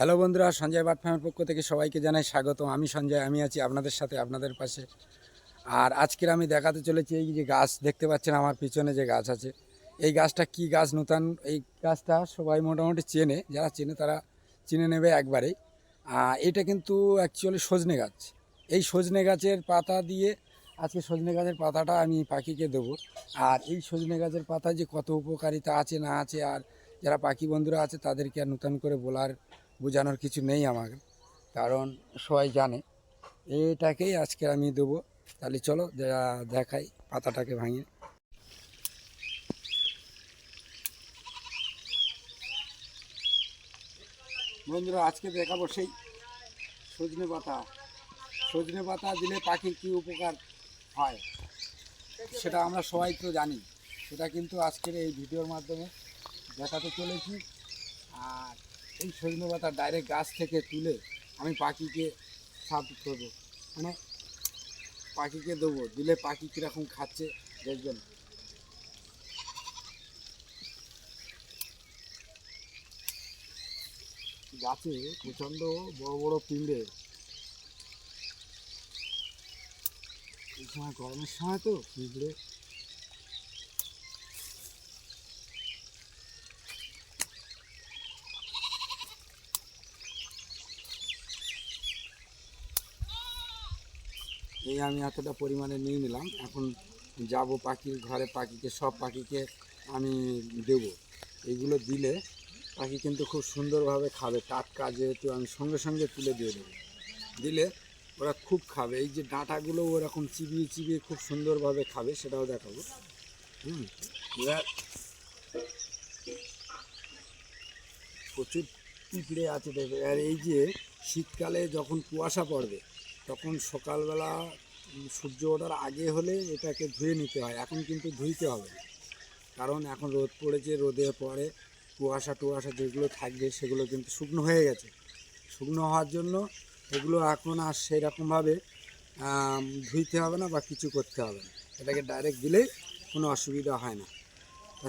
Hello বন্ধুরা, Sanjay but ফার্মের পক্ষ থেকে সবাইকে জানাই স্বাগত। আমি সঞ্জয়, আমি আছি আপনাদের সাথে, আপনাদের পাশে। আর আজকের আমি দেখাতে চলেছি এই যে গাছ, দেখতে পাচ্ছেন আমার পিছনে যে গাছ আছে। এই গাছটা কি গাছ নূতন? এই গাছটা সবাই মোটামুটি চেনে, যারা চেনে তারা চিনে নেবে একবারেই। এটা কিন্তু অ্যাকচুয়ালি সজনে গাছ। এই সজনে গাছের পাতা দিয়ে, আজকে সজনে গাছের পাতাটা আমি পাখিকে দেবো। আর এই সজনে গাছের পাতা যে কত উপকারিতা আছে না আছে, আর যারা পাখি বন্ধুরা আছে তাদেরকে আর নতুন করে বলার বোঝানোর কিছু নেই আমার কারণ সবাই জানে। এটাকেই আজকে আমি দেবো। তাহলে চলো দে- দেখাই পাতাটাকে ভাঙিয়ে। বন্ধুরা, আজকে দেখাবো সেই সজনে পাতা। সজনে পাতা দিলে পাখির কী উপকার হয়, সেটা আমরা সবাই তো জানি। সেটা কিন্তু আজকের এই ভিডিওর মাধ্যমে দেখাতে চলেছি। আর এই সজনে পাতা ডাইরেক্ট গাছ থেকে তুলে আমি পাখিকে সাপ করব। মানে পাখিকে দেবো, দিলে পাখি কীরকম খাচ্ছে দেখবেন। গাছে প্রচণ্ড বড় বড় পিঁড়ে। এই সময় গরমের সময় তো পিঁপড়ে এই আমি এতটা পরিমাণে নিয়ে নিলাম। এখন যাব পাখির ঘরে, পাখিকে, সব পাখিকে আমি দেব। এইগুলো দিলে পাখি কিন্তু খুব সুন্দরভাবে খাবে। টাটকা যেহেতু আমি সঙ্গে সঙ্গে তুলে দিয়ে দেবো। দিলে ওরা খুব খাবে। এই যে ডাঁটাগুলো ওরকম চিবিয়ে চিবিয়ে খুব সুন্দরভাবে খাবে, সেটাও দেখাবো। হুম, এবার প্রচুর পিঁপড়ে আছে দেখবে। আর এই যে শীতকালে যখন কুয়াশা পড়বে তখন সকালবেলা সূর্য ওঠার আগে হলে এটাকে ধুয়ে নিতে হয়। এখন কিন্তু ধুইতে হবে। কারণ এখন রোদ পড়েছে, রোদে পরে কুয়াশা টুয়াশা যেগুলো থাকবে সেগুলো কিন্তু শুকনো হয়ে গেছে। শুকনো হওয়ার জন্য এগুলো এখন আর সেরকমভাবে ধুইতে হবে না বা কিছু করতে হবে না। এটাকে ডাইরেক্ট দিলেই কোনো অসুবিধা হয় না। তা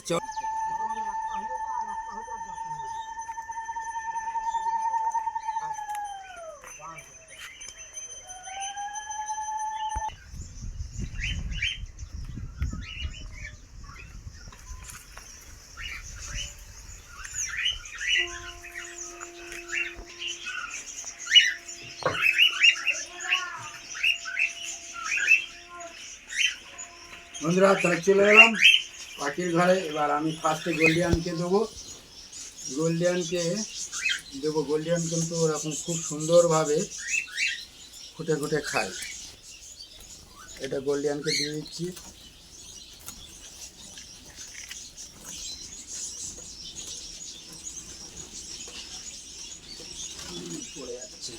বন্ধুরা তাহলে চলে এলাম। পাখির ঘরে এবার আমি ফার্স্টে গোল্ডিয়ানকে দেবো। গোল্ডিয়ানকে দেবো। গোল্ডিয়ান কিন্তু ওরকম খুব সুন্দরভাবে খুঁটে খুঁটে খায়। এটা গোল্ডিয়ানকে দিয়ে দিচ্ছি। পড়ে যাচ্ছে।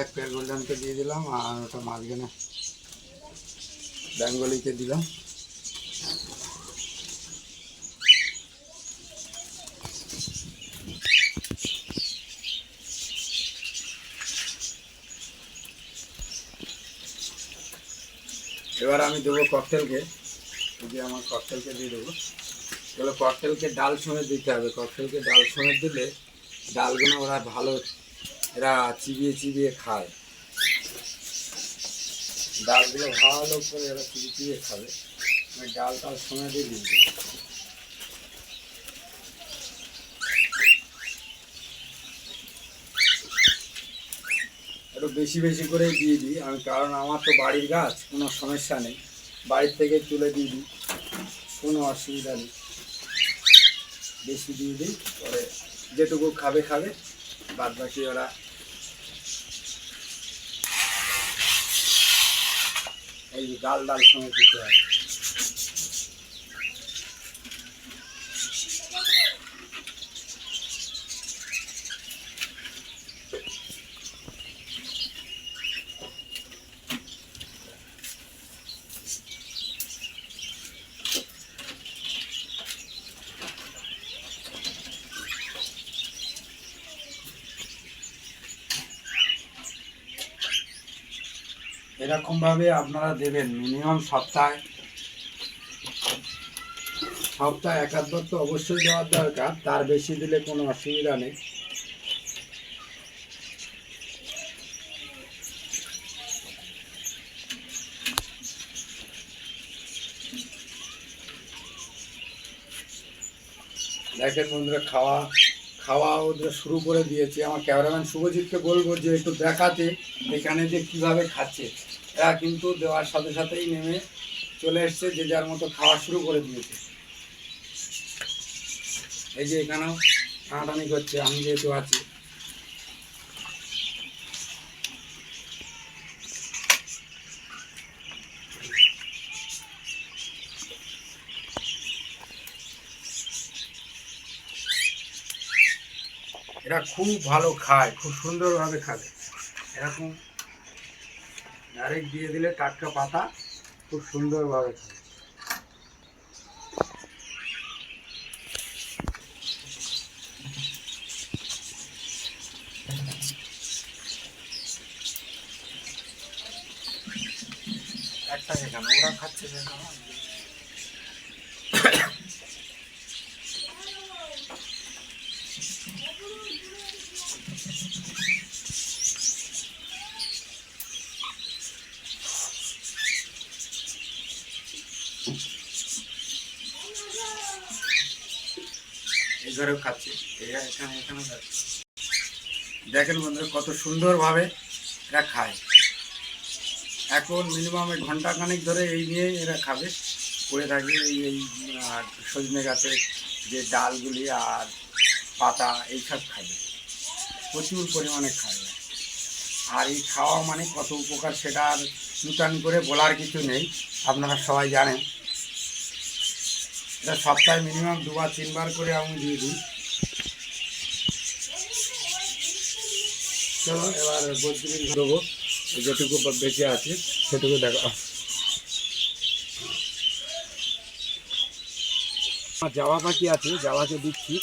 এক পেয়ার গোল্ডেনকে দিয়ে দিলাম, আর ওটা মাঝখানে বেঙ্গলিকে দিলাম। এবার আমি দেবো ককটেলকে এই যে আমার ককটেলকে দিয়ে দেবো। এগুলো ককটেলকে ডাল সমেত দিতে হবে। ককটেলকে ডাল সমেত দিলে ডালগুলো ওরা ভালো এরা চিবিয়ে চিবিয়ে খায়। ডালগুলো ভালো করে এরা চিবিয়ে চিবিয়ে খাবে। ডাল টাল সময় দিয়ে দিই একটু বেশি বেশি করেই দিয়ে দিই, আমি কারণ আমার তো বাড়ির গাছ, কোনো সমস্যা নেই। বাড়ির থেকে তুলে দিয়ে দিই, কোনো অসুবিধা নেই। বেশি দিয়ে দিই, পরে যেটুকু খাবে খাবে। বাদ বাকি ওরা এই যে ডাল ডাল সময় দিতে হবে এরকমভাবে আপনারা দেবেন মিনিমাম সপ্তাহে। সপ্তাহে একাধবার তো অবশ্যই দেওয়ার দরকার, তার বেশি দিলে কোনো অসুবিধা নেই। দেখেন বন্ধুরা, খাওয়া খাওয়া ওদের শুরু করে দিয়েছে। আমার ক্যামেরাম্যান শুভজিৎকে বলব যে একটু দেখাতে এখানে যে কীভাবে খাচ্ছে। এরা কিন্তু দেওয়ার সাথে সাথেই নেমে চলে এসছে, যে যার মতো খাওয়া শুরু করে দিয়েছে। এই যে এখানেও টানাটানি করছে, আমি যেহেতু আছি। এরা খুব ভালো খায়, খুব সুন্দরভাবে খাবে। এরকম ডাইরেক্ট দিয়ে দিলে টাটকা পাতা খুব সুন্দরভাবে খাবে। একটা সেখানে ওরা খাচ্ছে ঘরেও খাচ্ছে। এই এখানে এখানে খাচ্ছে। দেখেন বন্ধুরা, কত সুন্দরভাবে এরা খায়। এখন মিনিমাম ঘণ্টা খানেক ধরে এই নিয়ে এরা খাবে। পড়ে থাকবে এই এই সজনে গাছের যে ডালগুলি আর পাতা এইসব খাবে। প্রচুর পরিমাণে খাবে। আর এই খাওয়া মানে কত উপকার সেটা আর নূতন করে বলার কিছু নেই। আপনারা সবাই জানেন। এটা সপ্তাহে মিনিমাম দুবার, তিনবার করে আমি দিয়ে দিই। চলো, এবার বৈদ্যুতিক দেবো। যেটুকু বেঁচে আছে, সেটুকু দেখো। যাওয়া পাখি আছে যাওয়াকে দিচ্ছি।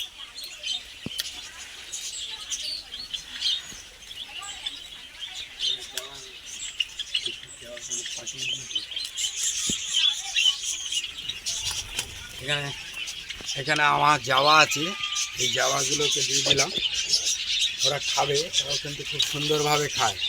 এখানে এখানে আমার যাওয়া আছে। এই জাওয়াগুলোকে দিয়ে দিলাম। ওরা খাবে ওরা কিন্তু খুব সুন্দরভাবে খায়।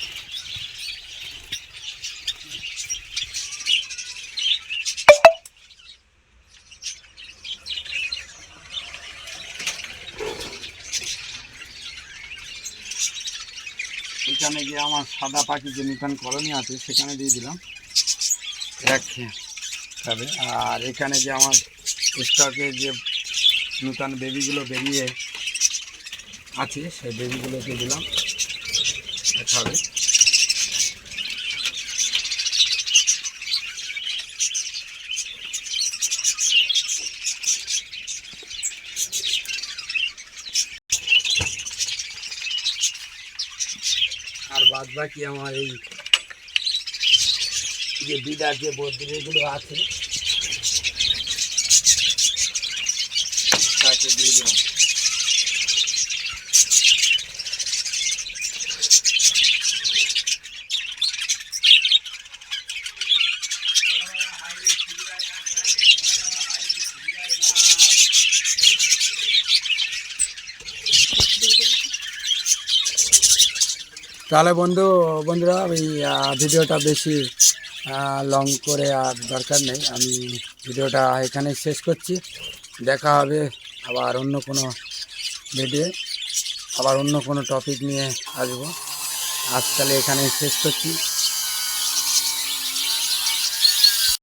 এখানে যে আমার সাদা পাখি যে নূতন কলোনি আছে, সেখানে দিয়ে দিলাম। এরা খেয়ে খাবে। আর এখানে যে আমার স্টকে যে নূতন বেবিগুলো বেরিয়ে আছে সেই বেবিগুলোকে দিলাম এরা খাবে আর বাদ বাকি আমার এই যে বিদার যে বদ্রিগুলো আছে তাকে দিয়ে দিলাম তাহলে বন্ধু, বন্ধুরা ওই ভিডিওটা বেশি লং করে আর দরকার নেই। আমি ভিডিওটা এখানে শেষ করছি। দেখা হবে আবার অন্য কোনো ভিডিও আবার অন্য কোনো টপিক নিয়ে আসব। আজকাল এখানে শেষ করছি।